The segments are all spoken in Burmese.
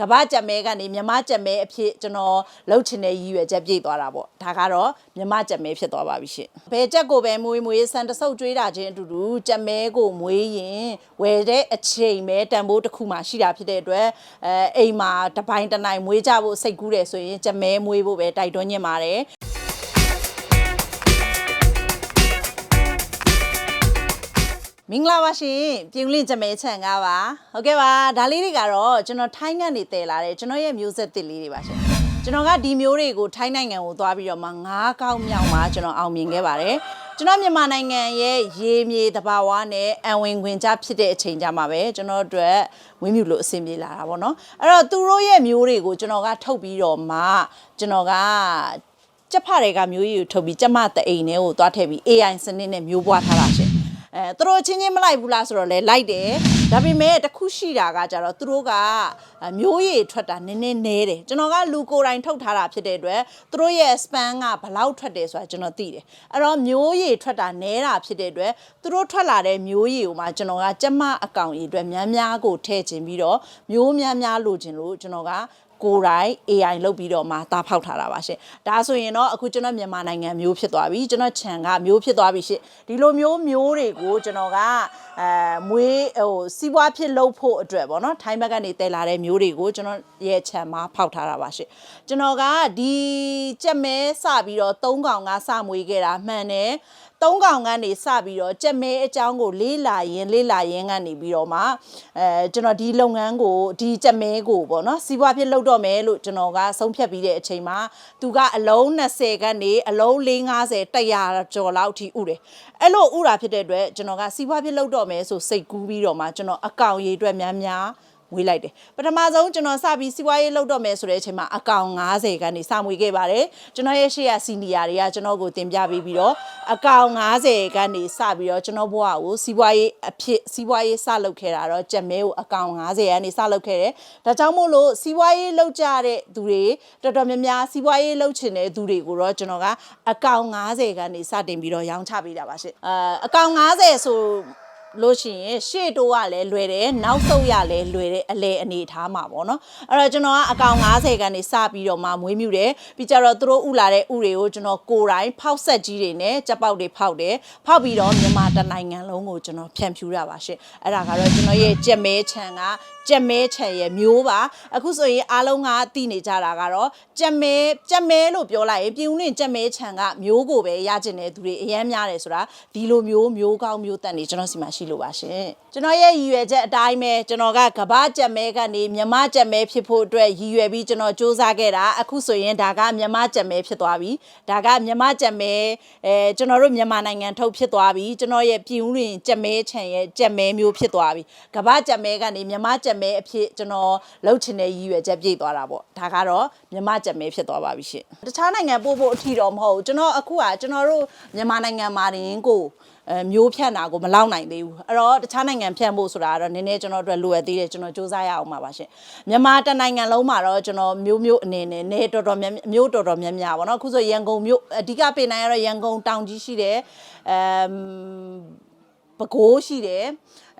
ကမ္ဘာကြက်မဲကနေမြမကြက်မဲအဖြစ်ကျွန်တော်လှုပ်ချင်တဲ့ရည်ရွယ်ချက်ပြည့်သွားတာပေါ့ဒါကတော့မြမကြက်မဲဖြစ်သွားပါပြီရှင်ဘယ်ကြက်ကိုပဲမွေးမွေးဆန်တဆုပ်ကျွေးတာချင်းအတူတူကြက်မဲကိုမွေးရင်ဝယ်တဲ့အချိန်ပဲတန်ဖိုးတစ်ခုမှရှိတာဖြစ်တဲ့အတွက်အဲအိမ်မှာတစ်ပိုင်းတစ်နိုင်မွေးကြဖို့စိတ်ကူးတယ်ဆိုရင်ကြက်မဲမွေးဖို့ပဲတိုက်တွန်းညင်ပါတယ် မင်္ဂလာပါရှင်ပြင်ဦးလင်းကြမဲချန်ကားပါဟုတ်ကဲ့ပါဒါလေးတွေကတော့ကျွန်တော်ထိုင်းကနေတည်လာတဲ့ကျွန်တော်ရဲ့မျိုးဆက်တစ်လေးတွေပါရှင်ကျွန်တော်ကဒီမျိုးတွေကိုထိုင်းနိုင်ငံကိုသွားပြီးတော့မှငါးကောက်မြောက်မှာကျွန်တော်အောင်မြင်ခဲ့ပါတယ်ကျွန်တော်မြန်မာနိုင်ငံရဲ့ရေမြေတဘာဝနဲ့အံဝင်ခွင်ကြဖြစ်တဲ့အချိန်ကြမှာပဲကျွန်တော်တို့ဝင်းမြူလို့အဆင်ပြေလာတာပေါ့နော်အဲ့တော့သူတို့ရဲ့မျိုးတွေကိုကျွန်တော်ကထုတ်ပြီးတော့မှကျွန်တော်ကကြက်ဖတွေကမျိုးကြီးကိုထုတ်ပြီးကြက်မတအိမ်ထဲကိုသွားထည့်ပြီး AI စနစ်နဲ့မျိုးပွားထားတာရှင် အဲသူတို့ချင်းချင်းမလိုက်ဘူးလားဆိုတော့လေလိုက်တယ်ဒါပေမဲ့တစ်ခုရှိတာကကြတော့သူတို့ကအဲမျိုးရည်ထွက်တာနည်းနည်းနဲတယ်ကျွန်တော်ကလူကိုယ်တိုင်ထုတ်ထားတာဖြစ်တဲ့အတွက်သူတို့ရဲ့ span ကဘယ်လောက်ထွက်တယ်ဆိုတာကျွန်တော်သိတယ်အဲ့တော့မျိုးရည်ထွက်တာနဲတာဖြစ်တဲ့အတွက်သူတို့ထွက်လာတဲ့မျိုးရည်ကိုမှကျွန်တော်ကကြက်မအကောင်ရည်အတွက်များများကိုထည့်ခြင်းပြီးတော့မျိုးများများလိုချင်လို့ကျွန်တော်က ကိုယ်တိုင် AI လုတ်ပြီးတော့မှတာဖောက်ထားတာပါရှင်ဒါဆိုရင်တော့အခုကျွန်တော်မြန်မာနိုင်ငံမျိုးဖြစ်သွားပြီကျွန်တော်ခြံကမျိုးဖြစ်သွားပြီရှင်ဒီလိုမျိုးမျိုးတွေကိုကျွန်တော်ကအဲမွေးဟိုစီးပွားဖြစ်လုပ်ဖို့အတွက်ပေါ့နော်ထိုင်းဘက်ကနေတည်လာတဲ့မျိုးတွေကိုကျွန်တော်ရဲ့ခြံမှာဖောက်ထားတာပါရှင်ကျွန်တော်ကဒီကြက်မဲစပြီးတော့၃កောင်ကစမွေးခဲ့တာမှန်တယ်သုံးကောင်ကနေစပြီးတော့ကြက်မဲအကြောင်းကိုလေးလာရင်လေးလာရင်ကနေပြီးတော့မှအဲကျွန်တော်ဒီလုပ်ငန်းကိုဒီကြက်မဲကိုပေါ့နော်စီးပွားဖြစ်လုပ်တော့မယ်လို့ကျွန်တော်ကဆုံးဖြတ်ပြီးတဲ့အချိန်မှာသူကအလုံး20ကနေအလုံး450 100ကျော်လောက်ထိဥတယ်အဲ့လိုဥတာဖြစ်တဲ့အတွက်ကျွန်တော်ကစီးပွားဖြစ်လုပ်တော့မယ်ဆိုစိတ်ကူးပြီးတော့မှကျွန်တော်အကောင့်ရေးအတွက်များများ ဝေးလိုက်တယ်ပထမဆုံးကျွန်တော်စပြီးစီးပွားရေးလုပ်တော့မယ်ဆိုတဲ့အချိန်မှာအကောင့်90ကနေစမွေခဲ့ပါတယ်ကျွန်တော်ရဲ့ရှေ့ရစီနီယာတွေကကျွန်တော်ကိုတင်ပြပေးပြီးတော့အကောင့်90ကနေစပြီးတော့ကျွန်တော်ဘဝကိုစီးပွားရေးအဖြစ်စီးပွားရေးစလုပ်ခဲ့တာတော့ကြက်မဲကိုအကောင့်90ကနေစလုပ်ခဲ့တယ်ဒါကြောင့်မို့လို့စီးပွားရေးလုပ်ကြတဲ့သူတွေတော်တော်များများစီးပွားရေးလုပ်ချင်တဲ့သူတွေကိုတော့ကျွန်တော်ကအကောင့်90ကနေစတင်ပြီးတော့ရောင်းချပေးတာပါရှင့်အာအကောင့်90ဆို လို့ရှိရင်ရှေ့တိုးကလည်းလွယ်တယ်နောက်ဆုတ်ရလည်းလွယ်တယ်အလဲအနေထားမှာပေါ့နော်အဲ့တော့ကျွန်တော်ကအကောင်90ကနေစပြီးတော့မှမွေးမြူတယ်ပြီးကြတော့သူတို့ဥလာတဲ့ဥတွေကိုကျွန်တော်ကိုယ်တိုင်ဖောက်ဆက်ကြီးတွေနဲ့ကြက်ပေါက်တွေဖောက်တယ်ဖောက်ပြီးတော့မြန်မာတစ်နိုင်ငံလုံးကိုကျွန်တော်ဖြန့်ဖြူးတာပါရှင့်အဲ့ဒါကတော့ကျွန်တော်ရဲ့ကြက်မဲချန်ကကြက်မဲချန်ရဲ့မျိုးပါအခုဆိုရင်အားလုံးကသိနေကြတာကတော့ကြက်မဲကြက်မဲလို့ပြောလိုက်ရင်ပြည်ဦးလင့်ကြက်မဲချန်ကမျိုးကိုပဲရကျင်တဲ့သူတွေအများများတယ်ဆိုတာဒီလိုမျိုးမျိုးကောင်းမျိုးတန်နေကျွန်တော်စီမှာရှိလို့ပါရှင်ကျွန်တော်ရဲ့ရည်ရွယ်ချက်အတိုင်းပဲကျွန်တော်ကကဘာကြက်မဲကနေမြမကြက်မဲဖြစ်ဖို့အတွက်ရည်ရွယ်ပြီးကျွန်တော်စူးစမ်းခဲ့တာအခုဆိုရင်ဒါကမြမကြက်မဲဖြစ်သွားပြီဒါကမြမကြက်မဲအဲကျွန်တော်တို့မြန်မာနိုင်ငံထုတ်ဖြစ်သွားပြီကျွန်တော်ရဲ့ပြည်ဦးလင့်ကြက်မဲချန်ရဲ့ကြက်မဲမျိုးဖြစ်သွားပြီကဘာကြက်မဲကနေမြမကြက်မဲအဖြစ်ကျွန်တော်လှုပ်ချင်တဲ့ရည်ရွယ်ချက်ပြည့်သွားတာပေါ့ဒါကတော့မြမကြက်မဲဖြစ်သွားပါပြီရှင်တခြားနိုင်ငံပို့ဖို့အထီတော့မဟုတ်ဘူးကျွန်တော်အခုကကျွန်တော်တို့မြန်မာနိုင်ငံမှာတင်ကိုအဲ မျိုးဖြန့်တာကိုမလောက်နိုင်သေးဘူးအဲ့တော့တခြားနိုင်ငံဖြန့်ဖို့ဆိုတာကတော့နည်းနည်းကျွန်တော်တို့လိုအပ်သေးတယ်ကျွန်တော်စူးစမ်းရအောင်ပါပါရှင်မြန်မာတနိုင်ငံလုံးမှာတော့ကျွန်တော်မျိုးမျိုးအနေနဲ့နေတော်တော်များများမျိုးတော်တော်များများပေါ့နော်အခုဆိုရန်ကုန်မျိုးအဓိကပင်နိုင်ရတော့ရန်ကုန်တောင်ကြီးရှိတယ်အမ်ပဲခူးရှိတယ်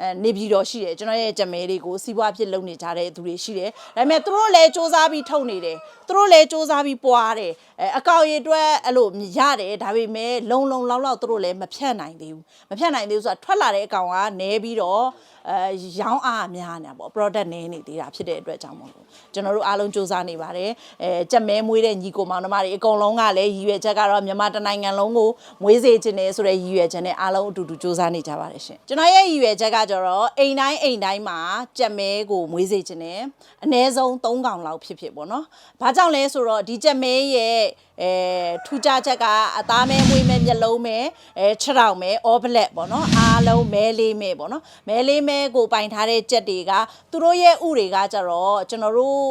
အဲနေပြည်တော်ရှိတယ်ကျွန်တော်ရဲ့ကြမဲတွေကိုစီးပွားဖြစ်လုပ်နေကြတဲ့သူတွေရှိတယ်ဒါပေမဲ့သူတို့လည်းစ조사ပြီးထုတ်နေတယ်သူတို့လည်းစ조사ပြီးပွားတယ်အဲအကောင့်ရည်အတွက်အဲ့လိုရတယ်ဒါပေမဲ့လုံလုံလောက်လောက်သူတို့လည်းမဖြတ်နိုင်သေးဘူးမဖြတ်နိုင်သေးဘူးဆိုတာထွက်လာတဲ့အကောင်ကနဲပြီးတော့အဲရောင်းအားများနေတာပေါ့ product နဲနေသေးတာဖြစ်တဲ့အတွက်ကြောင့်မို့လို့ကျွန်တော်တို့အားလုံးစ조사နေပါတယ်အဲကြက်မဲမွေးတဲ့ညီကိုမောင်နှမတွေအကုန်လုံးကလည်းရည်ရွယ်ချက်ကတော့မြန်မာတနိုင်ငံလုံးကိုမွေးစေခြင်းနဲ့ဆိုတဲ့ရည်ရွယ်ချက်နဲ့အားလုံးအတူတူစ조사နေကြပါတယ်ရှင်ကျွန်တော်ရဲ့ရည်ရွယ်ချက်က ကြတော့အိမ်တိုင်းအိမ်တိုင်းမှာကြက်မဲကိုမွေးစေခြင်းနဲ့အနည်းဆုံး3កောင်လောက်ဖြစ်ဖြစ်ပေါ့နော်ဘာကြောင့်လဲဆိုတော့ဒီကြက်မဲရဲ့အဲထူးခြားချက်ကအသားမဲမွေးမဲမျက်လုံးမဲအဲခြေထောက်မဲ all black ပေါ့နော်အားလုံးမဲလေးမဲပေါ့နော်မဲလေးမဲကိုပိုင်ထားတဲ့ကြက်တွေကသူတို့ရဲ့ဥတွေကကြတော့ကျွန်တော်တို့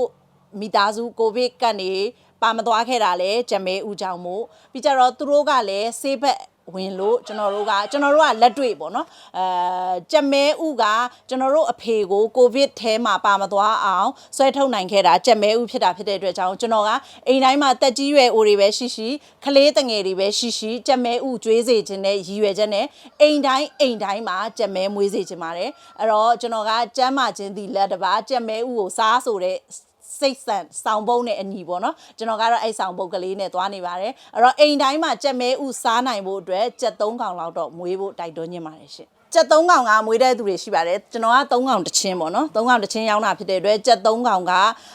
မိသားစုကိုဗစ်ကနေပါမသွားခဲ့တာလဲဂျမဲဦးကြောင့်မို့ပြီးကြတော့သူတို့ကလည်းဆေးဘက် ဝင်လို့ကျွန်တော်တို့ကကျွန်တော်တို့ကလက်တွေ့ပေါ့နော်အဲကြက်မဲဥကကျွန်တော်တို့အဖေကိုကိုဗစ်ထဲမှာပါမသွားအောင်ဆွဲထုတ်နိုင်ခဲ့တာကြက်မဲဥဖြစ်တာဖြစ်တဲ့အတွက်ကြောင့်ကျွန်တော်ကအိမ်တိုင်းမှာတက်ကြီးရွယ်အိုတွေပဲရှိရှိကလေးတငယ်တွေပဲရှိရှိကြက်မဲဥကျွေးစေခြင်းနဲ့ရည်ရွယ်ချက်နဲ့အိမ်တိုင်းအိမ်တိုင်းမှာကြက်မဲမွေးစေခြင်းပါတယ်အဲ့တော့ကျွန်တော်ကကျမ်းမာခြင်းဒီလက်တစ်ပါးကြက်မဲဥကိုစားဆိုတဲ့ စိတ်ဆန်ဆောင်ပုံးနဲ့အညီပေါ့နော်ကျွန်တော်ကတော့အဲ့ဆောင်ပုံးကလေးနဲ့သွားနေပါတယ်အဲ့တော့အိမ်တိုင်းမှာကြက်မဲဥစားနိုင်ဖို့အတွက်ကြက်၃កောင်လောက်တော့မွေးဖို့တိုက်တွန်းညင်ပါတယ်ရှင် ကြက်၃កောင်ကမွေးတဲ့သူတွေရှိပါတယ်ကျွန်တော်က၃កောင်တစ်ချင်းပေါ့နော်၃កောင်တစ်ချင်းရောင်းတာဖြစ်တဲ့အတွက်ကြက်၃កောင်က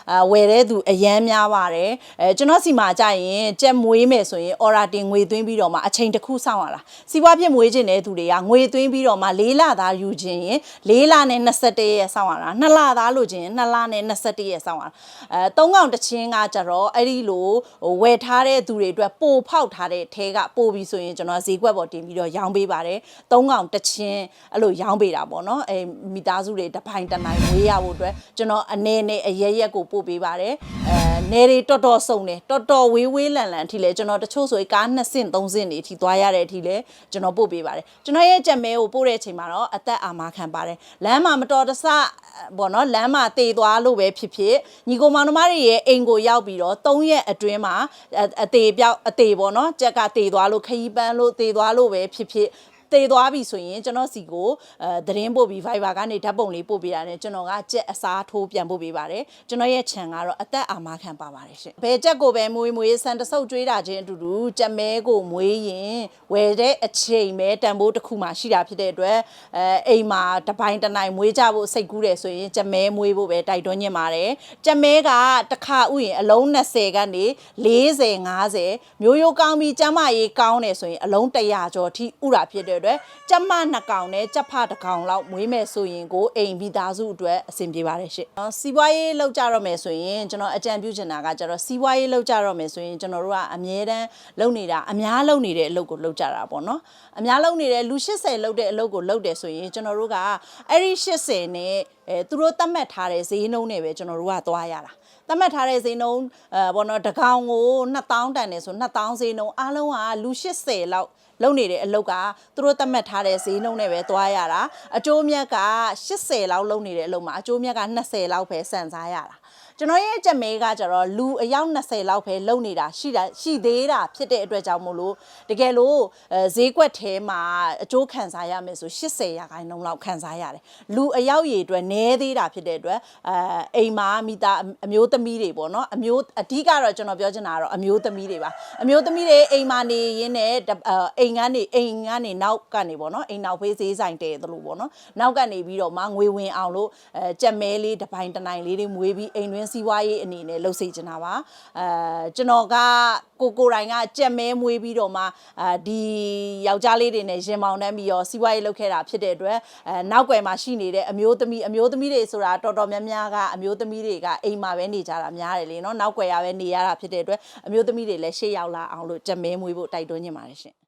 အာဝယ်တဲ့သူအရန်များပါတယ်အဲကျွန်တော်စီမှာကြာရင်ကြက်မွေးမယ်ဆိုရင် order တင်ငွေသွင်းပြီးတော့မှအချိန်တစ်ခုစောင့်ရတာစီးပွားဖြစ်မွေးခြင်းတဲ့သူတွေကငွေသွင်းပြီးတော့မှ၄လသားယူခြင်းရင်၄လနဲ့21ရက်စောင့်ရတာ2လသားလို့ခြင်း2လနဲ့21ရက်စောင့်ရတာအဲ၃កောင်တစ်ချင်းကကြတော့အဲ့ဒီလိုဟိုဝယ်ထားတဲ့သူတွေအတွက်ပိုဖောက်ထားတဲ့ထဲကပို့ပြီးဆိုရင်ကျွန်တော်ဈေးကွက်ပေါ်တင်ပြီးတော့ရောင်းပေးပါတယ်၃កောင်တစ်ချင်း အဲ့လိုရောင်းပေးတာပေါ့နော်အဲမိသားစုတွေတစ်ပိုင်းတစ်နိုင်ဝေးရဖို့အတွက်ကျွန်တော်အနေနဲ့အရက်ရက်ကိုပို့ပေးပါတယ်အဲနေတွေတော်တော်စုံတယ်တော်တော်ဝေးဝေးလန်လန်အထိလဲကျွန်တော်တချို့ဆိုရင်ကား2ဆင့်3ဆင့်နေအထိသွားရတဲ့အထိလဲကျွန်တော်ပို့ပေးပါတယ်ကျွန်တော်ရဲ့ကြက်မဲကိုပို့တဲ့အချိန်မှာတော့အသက်အာမခံပါတယ်လမ်းမှာမတော်တဆပေါ့နော်လမ်းမှာတေသွားလို့ပဲဖြစ်ဖြစ်ညီကိုမောင်နှမတွေရဲ့အိမ်ကိုရောက်ပြီးတော့3ရက်အတွင်းမှာအအသေးပြောက်အသေးပေါ့နော်ကြက်ကတေသွားလို့ခရီးပန်းလို့တေသွားလို့ပဲဖြစ်ဖြစ် တေသွားပြီဆိုရင်ကျွန်တော်စီကိုအဲသတင်းပို့ပြီး Viber ကနေဓာတ်ပုံလေးပို့ပေးတာနဲ့ကျွန်တော်ကကြက်အစားထိုးပြန်ပို့ပေးပါတယ်ကျွန်တော်ရဲ့ channel ကတော့အသက်အာမခံပါပါတယ်ရှင်ဘယ်ကြက်ကိုပဲမွေးမွေးဆန်တဆုပ်ကျွေးတာချင်းအတူတူကြက်မဲကိုမွေးရင်ဝယ်တဲ့အချိန်ပဲတန်ဖိုးတစ်ခုမှရှိတာဖြစ်တဲ့အတွက်အဲအိမ်မှာတစ်ပိုင်းတစ်နိုင်မွေးကြဖို့စိတ်ကူးတယ်ဆိုရင်ကြက်မဲမွေးဖို့ပဲတိုက်တွန်းညင်ပါတယ်ကြက်မဲကတစ်ခါဥရင်အလုံး20ကနေ40 50မျိုးရိုးကောင်းပြီးကျမ်းမာရေးကောင်းတယ်ဆိုရင်အလုံး100ကျော်ထိဥတာဖြစ်တဲ့အတွက်ကျက်မနှစ်ကောင်နဲ့ကျက်ဖတစ်ကောင်လောက်မွေးမယ်ဆိုရင်ကိုအိမ်မိသားစုအတွက်အဆင်ပြေပါတယ်ရှင့်။နော်စီးပွားရေးလောက်ကြတော့မယ်ဆိုရင်ကျွန်တော်အကြံပြုချင်တာကကျတော့စီးပွားရေးလောက်ကြတော့မယ်ဆိုရင်ကျွန်တော်တို့ကအမြဲတမ်းလုပ်နေတာအများလုပ်နေတဲ့အလုပ်ကိုလုပ်ကြတာပေါ့နော်။အများလုပ်နေတဲ့လူ80လုပ်တဲ့အလုပ်ကိုလုပ်တယ်ဆိုရင်ကျွန်တော်တို့ကအဲ့ဒီ80နဲ့ အဲသူတို့သတ်မှတ်ထားတဲ့ဈေးနှုန်းနဲ့ပဲကျွန်တော်တို့ကသွားရတာ။သတ်မှတ်ထားတဲ့ဈေးနှုန်းအဲဘောနော်တကောင်ကို2000တန်နေဆို2000ဈေးနှုန်းအားလုံးကလူ80လောက်လုံနေတဲ့အလုပ်ကသူတို့သတ်မှတ်ထားတဲ့ဈေးနှုန်းနဲ့ပဲသွားရတာအကျိုးမြတ်က80လောက်လုံနေတဲ့အလုပ်မှာအကျိုးမြတ်က20လောက်ပဲစံစားရတာ ကျွန်တော်ရဲ့ကြက်မဲကကျတော့လူအယောက်20လောက်ပဲလုံနေတာရှိတာရှိသေးတာဖြစ်တဲ့အတွက်ကြောင့်မို့လို့တကယ်လို့အဲဈေးကွက်ထဲမှာအကျိုးခံစားရမယ်ဆို80ရာခိုင်နှုန်းလောက်ခံစားရတယ်လူအယောက်ရည်အတွက်နည်းသေးတာဖြစ်တဲ့အတွက်အဲအိမ်မှာမိသားအမျိုးသမီးတွေပေါ့နော်အမျိုးအဓိကတော့ကျွန်တော်ပြောချင်တာကတော့အမျိုးသမီးတွေပါအမျိုးသမီးတွေအိမ်မှာနေရင်းနဲ့တအဲအိမ်ကနေအိမ်ကနေနောက်ကနေပေါ့နော်အိမ်နောက်ဖေးဈေးဆိုင်တဲသလိုပေါ့နော်နောက်ကနေပြီးတော့မှငွေဝင်အောင်လို့အဲကြက်မဲလေးတစ်ပိုင်းတစ်နိုင်လေးတွေမွေးပြီးအိမ်တွင်းစီးပွားရေးအနေနဲ့လှုပ်စေချင်တာပါအဲကျွန်တော်ကကိုကိုတိုင်ကကြက်မဲမွေးပြီးတော့မှအာဒီယောက်ျားလေးတွေနဲ့ရင်မောင်နှမ်းပြီးတော့စီးပွားရေးလုပ်ခဲ့တာဖြစ်တဲ့အတွက်အဲနောက်ွယ်မှာရှိနေတဲ့အမျိုးသမီးအမျိုးသမီးတွေဆိုတာတော်တော်များများကအမျိုးသမီးတွေကအိမ်မှာပဲနေကြတာများတယ်လေနော်နောက်ွယ်ရပဲနေရတာဖြစ်တဲ့အတွက်အမျိုးသမီးတွေလည်းရှေ့ရောက်လာအောင်လို့ကြက်မဲမွေးဖို့တိုက်တွန်းနေပါတယ်ရှင်